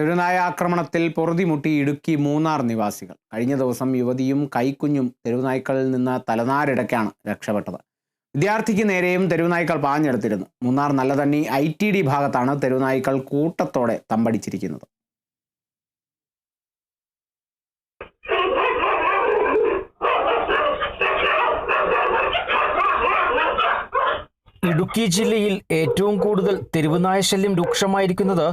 തെരുവുനായ ആക്രമണത്തിൽ പൊറുതിമുട്ടി ഇടുക്കി മൂന്നാർ നിവാസികൾ. കഴിഞ്ഞ ദിവസം യുവതിയും കൈക്കുഞ്ഞും തെരുവുനായ്ക്കളിൽ നിന്ന് തലനാരിടയ്ക്കാണ് രക്ഷപ്പെട്ടത്. വിദ്യാർത്ഥിക്ക് നേരെയും തെരുവുനായ്ക്കൾ പാഞ്ഞെടുത്തിരുന്നു. മൂന്നാർ നല്ല തന്നെ ഐ ടി ഡി ഭാഗത്താണ് തെരുവുനായ്ക്കൾ കൂട്ടത്തോടെ തമ്പടിച്ചിരിക്കുന്നത്. ഇടുക്കി ജില്ലയിൽ ഏറ്റവും കൂടുതൽ തെരുവുനായ ശല്യം രൂക്ഷമായിരിക്കുന്നത്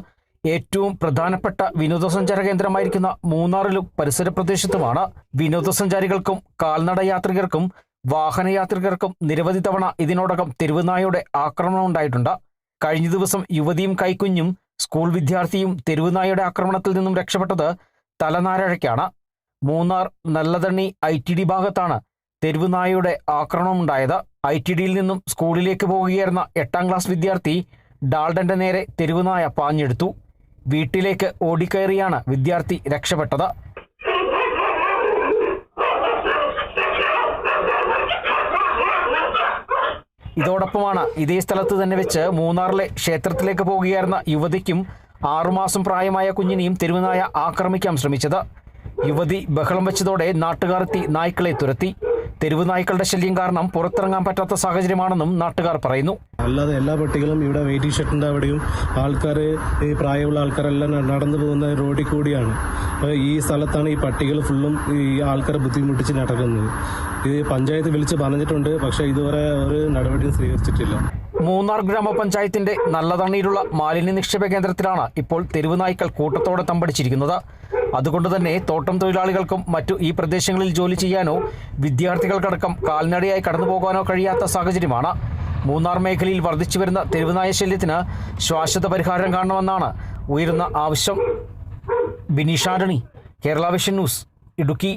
ഏറ്റവും പ്രധാനപ്പെട്ട വിനോദസഞ്ചാര കേന്ദ്രമായിരിക്കുന്ന മൂന്നാറിലും പരിസര പ്രദേശത്തുമാണ് വിനോദസഞ്ചാരികൾക്കും കാൽനട യാത്രികർക്കും വാഹനയാത്രികർക്കും നിരവധി തവണ ഇതിനോടകം തെരുവുനായയുടെ ആക്രമണം ഉണ്ടായിട്ടുണ്ട്. കഴിഞ്ഞ ദിവസം യുവതിയും കൈക്കുഞ്ഞും സ്കൂൾ വിദ്യാർത്ഥിയും തെരുവുനായയുടെ ആക്രമണത്തിൽ നിന്നും രക്ഷപ്പെട്ടത് തലനാരഴയ്ക്കാണ്. Munnar Nallathanni I T D ഭാഗത്താണ് തെരുവുനായയുടെ ആക്രമണമുണ്ടായത്. ഐ ടി ഡിയിൽ നിന്നും സ്കൂളിലേക്ക് പോവുകയായിരുന്ന എട്ടാം ക്ലാസ് വിദ്യാർത്ഥി ഡാൾഡന്റെ നേരെ തെരുവുനായ പാഞ്ഞെടുത്തു. വീട്ടിലേക്ക് ഓടിക്കയറിയാണ് വിദ്യാർത്ഥി രക്ഷപ്പെട്ടത്. ഇതോടൊപ്പമാണ് ഇതേ സ്ഥലത്ത് തന്നെ വെച്ച് മൂന്നാറിലെ ക്ഷേത്രത്തിലേക്ക് പോകുകയായിരുന്ന യുവതിക്കും ആറുമാസം പ്രായമായ കുഞ്ഞിനെയും തെരുവുനായ ആക്രമിക്കാൻ ശ്രമിച്ചത്. യുവതി ബഹളം വെച്ചതോടെ നാട്ടുകാർ എത്തി നായ്ക്കളെ തുരത്തി. തെരുവ് നായ്ക്കളുടെ ശല്യം കാരണം പുറത്തിറങ്ങാൻ പറ്റാത്ത സാഹചര്യമാണെന്നും നാട്ടുകാർ പറയുന്നു. അല്ലാതെ എല്ലാ പട്ടികളും ഇവിടെ വെയിറ്റിംഗ് ഷെഡിന്റെ അവിടെയും ആൾക്കാർ ഈ പ്രായമുള്ള ആൾക്കാരെല്ലാം നടന്നു പോകുന്ന റോഡിൽ കൂടിയാണ്. അപ്പോൾ ഈ സ്ഥലത്താണ് ഈ പട്ടികൾ ഫുള്ളും ഈ ആൾക്കാരെ ബുദ്ധിമുട്ടിച്ച് നടക്കുന്നത്. ഇത് പഞ്ചായത്ത് വിളിച്ച് പറഞ്ഞിട്ടുണ്ട് പക്ഷെ ഇതുവരെ ഒരു നടപടിയും സ്വീകരിച്ചിട്ടില്ല. മൂന്നാർ ഗ്രാമപഞ്ചായത്തിന്റെ തണ്ണീരുള്ള മാലിന്യ നിക്ഷേപ കേന്ദ്രത്തിലാണ് ഇപ്പോൾ തെരുവ് നായ്ക്കൾ കൂട്ടത്തോടെ തമ്പടിച്ചിരിക്കുന്നത്. അതുകൊണ്ട് തന്നെ തോട്ടം തൊഴിലാളികൾക്കും മറ്റു ഈ പ്രദേശങ്ങളിൽ ജോലി ചെയ്യാനോ വിദ്യാർത്ഥികൾക്കടക്കം കാൽനടയായി കടന്നു പോകാനോ കഴിയാത്ത സാഹചര്യമാണ്. മൂന്നാർ മേഖലയിൽ വർദ്ധിച്ചു വരുന്ന തെരുവുനായ ശല്യത്തിന് ശാശ്വത പരിഹാരം കാണണമെന്നാണ് ഉയരുന്ന ആവശ്യം. Bineesh Arani Kerala vision news Idukki.